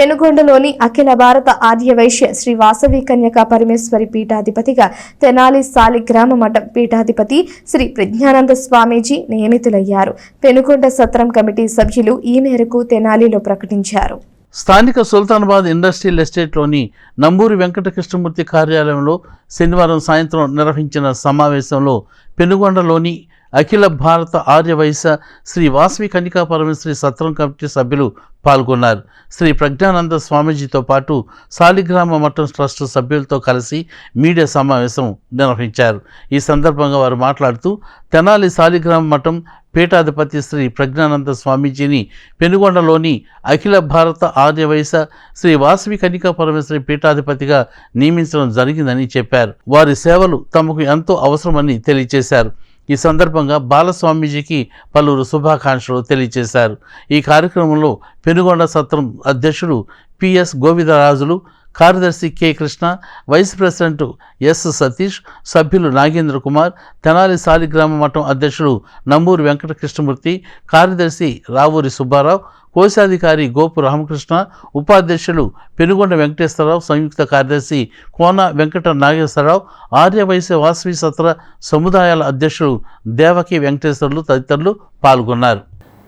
పెనుగొండలోని అఖిల భారత ఆర్య వైశ్య శ్రీ వాసవి కన్యకా పరమేశ్వరి పీఠాధిపతిగా తెనాలి సాలిగ్రామ మఠం పీఠాధిపతి శ్రీ ప్రజ్ఞానంద స్వామీజీ నియమితులయ్యారు. పెనుగొండ సత్రం కమిటీ సభ్యులు ఈ మేరకు తెనాలిలో ప్రకటించారు. స్థానిక సుల్తానాబాద్ ఇండస్ట్రియల్ ఎస్టేట్లోని నంబూరి వెంకటకృష్ణమూర్తి కార్యాలయంలో శనివారం సాయంత్రం నిర్వహించిన సమావేశంలో పెనుగొండలోని అఖిల భారత ఆర్యవైశ్య శ్రీ వాసవి కన్నికా పరమేశ్వరి సత్రం కమిటీ సభ్యులు పాల్గొన్నారు. శ్రీ ప్రజ్ఞానంద స్వామీజీతో పాటు సాలిగ్రామ మఠం ట్రస్ట్ సభ్యులతో కలిసి మీడియా సమావేశం నిర్వహించారు. ఈ సందర్భంగా వారు మాట్లాడుతూ తెనాలి సాలిగ్రామ మఠం పీఠాధిపతి శ్రీ ప్రజ్ఞానంద స్వామీజీని పెనుగొండలోని అఖిల భారత ఆర్యవైశ శ్రీ వాసవి కనికా పరమేశ్వరి పీఠాధిపతిగా నియమించడం జరిగిందని చెప్పారు. వారి సేవలు తమకు ఎంతో అవసరమని తెలియజేశారు. ఈ సందర్భంగా బాలస్వామీజీకి పలువురు శుభాకాంక్షలు తెలియజేశారు. ఈ కార్యక్రమంలో పెనుగొండ సత్రం అధ్యక్షుడు పిఎస్ గోవిందరాజులు కార్యదర్శి K. Krishna vice president S. Satish సభ్యులు నాగేంద్ర కుమార్ తెనాలి సాలిగ్రామ మఠం అధ్యక్షుడు నమ్మూరి వెంకట కృష్ణమూర్తి కార్యదర్శి రావూరి సుబ్బారావు కోశాధికారి గోపు రామకృష్ణ ఉపాధ్యక్షులు పెనుగొండ వెంకటేశ్వరరావు సంయుక్త కార్యదర్శి కోన వెంకట నాగేశ్వరరావు ఆర్యవైశ్య వాసవి సత్ర సముదాయాల అధ్యక్షుడు దేవకి వెంకటేశ్వర్లు తదితరులు పాల్గొన్నారు.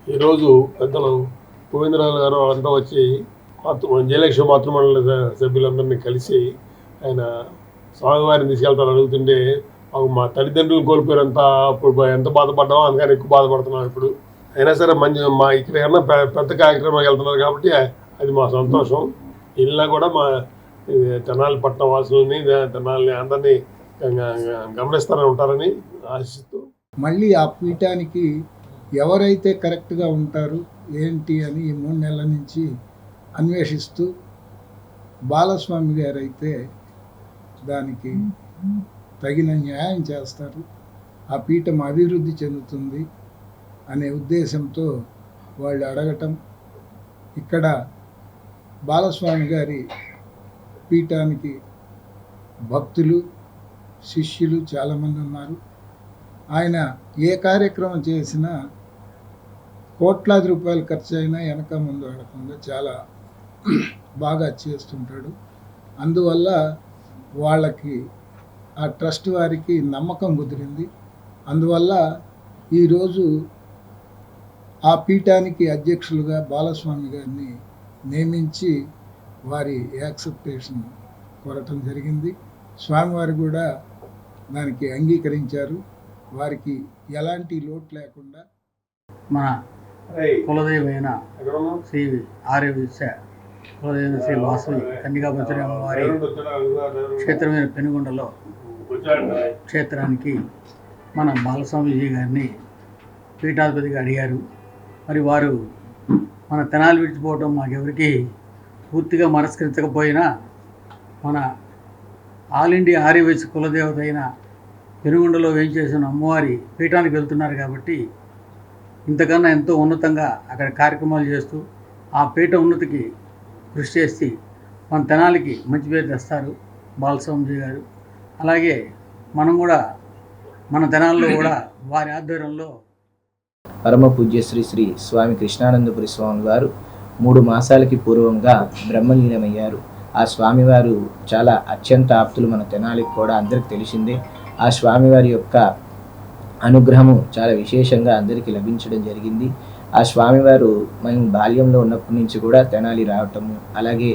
ఈరోజు పెద్దలు గోవిందరాజు గారు వాళ్ళంతా వచ్చి జయలక్ష్మి మాతృమండలి సభ్యులందరినీ కలిసి ఆయన స్వామివారిని తీసుకెళ్తారు అడుగుతుంటే మా తల్లిదండ్రులు కోల్పోయారంత అప్పుడు ఎంత బాధపడ్డామో అందుకని ఎక్కువ బాధపడుతున్నాం ఇప్పుడు. అయినా సరే మంచి మా ఇక్కడ ఏమన్నా పె- పెద్ద కార్యక్రమానికి వెళ్తున్నారు కాబట్టి అది మా సంతోషం. వెళ్ళినా కూడా మా తెనాలి పట్టణ వాసులని తెనాలని అందరినీ గమనిస్తూనే ఉంటారని ఆశిస్తూ. మళ్ళీ ఆ పీఠానికి ఎవరైతే కరెక్ట్గా ఉంటారు ఏంటి అని ఈ మూడు నెలల నుంచి అన్వేషిస్తూ బాలస్వామి గారు అయితే దానికి తగిన న్యాయం చేస్తారు. ఆ పీఠం అభివృద్ధి చెందుతుంది. అనే ఉద్దేశంతో వాళ్ళు అడగటం. ఇక్కడ బాలస్వామి గారి పీఠానికి భక్తులు శిష్యులు చాలామంది ఉన్నారు. ఆయన ఏ కార్యక్రమం చేసినా కోట్లాది రూపాయలు ఖర్చు అయినా వెనక ముందు అడగకుండా చాలా బాగా చేస్తుంటాడు. అందువల్ల వాళ్ళకి ఆ ట్రస్ట్ వారికి నమ్మకం కుదిరింది. అందువల్ల ఈరోజు ఆ పీఠానికి అధ్యక్షులుగా బాలస్వామి గారిని నియమించి వారి యాక్సెప్టేషన్ కోరటం జరిగింది. స్వామివారు కూడా దానికి అంగీకరించారు. వారికి ఎలాంటి లోటు లేకుండా మన కులదైవమైన శ్రీ ఆర్యవిశ్య కులదైన శ్రీ వాసవి కన్నికాపతి అమ్మవారి క్షేత్రమైన పెనుగొండలో క్షేత్రానికి మన బాలస్వామీజీ గారిని పీఠాధిపతిగా అడిగారు. మరి వారు మన తెనాలి విడిచిపోవడం మాకెవరికి పూర్తిగా మనస్కరించకపోయినా మన ఆల్ ఇండియా ఆర్యవేసి కులదేవత అయిన పెనుగొండలో వేయించేసిన అమ్మవారి పీఠానికి వెళ్తున్నారు కాబట్టి ఇంతకన్నా ఎంతో ఉన్నతంగా అక్కడ కార్యక్రమాలు చేస్తూ ఆ పీఠ ఉన్నతికి కృషి చేసి మన తెనాలికి మంచి పేరు తెస్తారు బాలస్వామిజీ గారు. అలాగే మనం కూడా మన తెనాల్లో కూడా వారి ఆధ్వర్యంలో పరమ పూజ్య శ్రీ శ్రీ స్వామి కృష్ణానందపురి స్వామి వారు మూడు మాసాలకి పూర్వంగా బ్రహ్మలీనమయ్యారు. ఆ స్వామివారు చాలా అత్యంత ఆప్తులు మన తెనాలికి కూడా అందరికి తెలిసిందే. ఆ స్వామివారి యొక్క అనుగ్రహము చాలా విశేషంగా అందరికీ లభించడం జరిగింది. ఆ స్వామివారు మేము బాల్యంలో ఉన్నప్పటి నుంచి కూడా తెనాలి రావటము అలాగే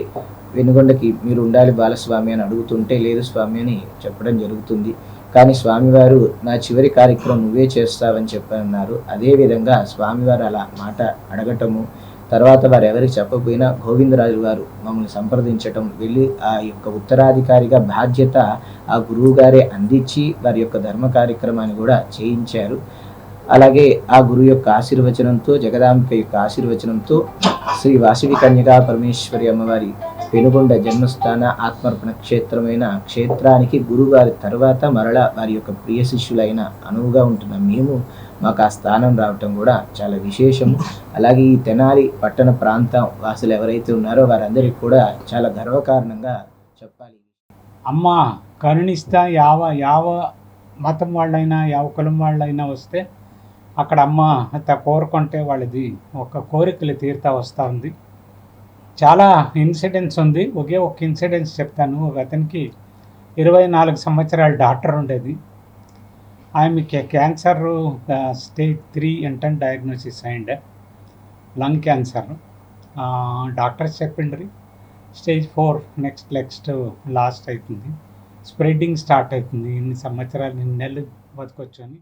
వెనుగొండకి మీరు ఉండాలి బాలస్వామి అని అడుగుతుంటే లేదు స్వామి అని చెప్పడం జరుగుతుంది. కానీ స్వామివారు నా చివరి కార్యక్రమం నువ్వే చేస్తావని చెప్పన్నారు. అదేవిధంగా స్వామివారు అలా మాట అడగటము తర్వాత వారు ఎవరికి చెప్పకపోయినా గోవిందరాజు గారు మమ్మల్ని సంప్రదించటం వెళ్ళి ఆ యొక్క ఉత్తరాధికారిగా బాధ్యత ఆ గురువు గారే అందించి వారి యొక్క ధర్మ కార్యక్రమాన్ని కూడా చేయించారు. అలాగే ఆ గురువు యొక్క ఆశీర్వచనంతో జగదాంబిక యొక్క ఆశీర్వచనంతో శ్రీ వాసవి కన్యకా పరమేశ్వరి అమ్మవారి పెనుగొండ జన్మస్థాన ఆత్మర్పణ క్షేత్రమైన క్షేత్రానికి గురుగారి తర్వాత మరల వారి యొక్క ప్రియ శిష్యులైన అనువుగా ఉంటున్న మేము మాకు ఆ స్థానం రావటం కూడా చాలా విశేషము. అలాగే ఈ తెనాలి పట్టణ ప్రాంతం వాసులు ఎవరైతే ఉన్నారో వారందరికీ కూడా చాలా గర్వకారణంగా చెప్పాలి. అమ్మ కరుణిస్తా యావ యావ మతం వాళ్ళైనా యావ కులం వాళ్ళైనా వస్తే అక్కడ అమ్మ అంత కోరుకుంటే వాళ్ళది ఒక కోరికలు తీరుతా వస్తూ ఉంది. చాలా ఇన్సిడెంట్స్ ఉంది. ఒకే ఒక ఇన్సిడెంట్స్ చెప్తాను. ఒక అతనికి ఇరవై నాలుగు సంవత్సరాల డాక్టర్ ఉండేది. ఆమెకి క్యాన్సర్ స్టేజ్ త్రీ ఎంటన్ డయాగ్నోసిస్ అయిండే lung cancer doctors చెప్పిండ్రి stage four next next last అవుతుంది. స్ప్రెడ్డింగ్ స్టార్ట్ అవుతుంది. ఇన్ని సంవత్సరాలు ఇన్ని నెలలు బతకొచ్చు అని.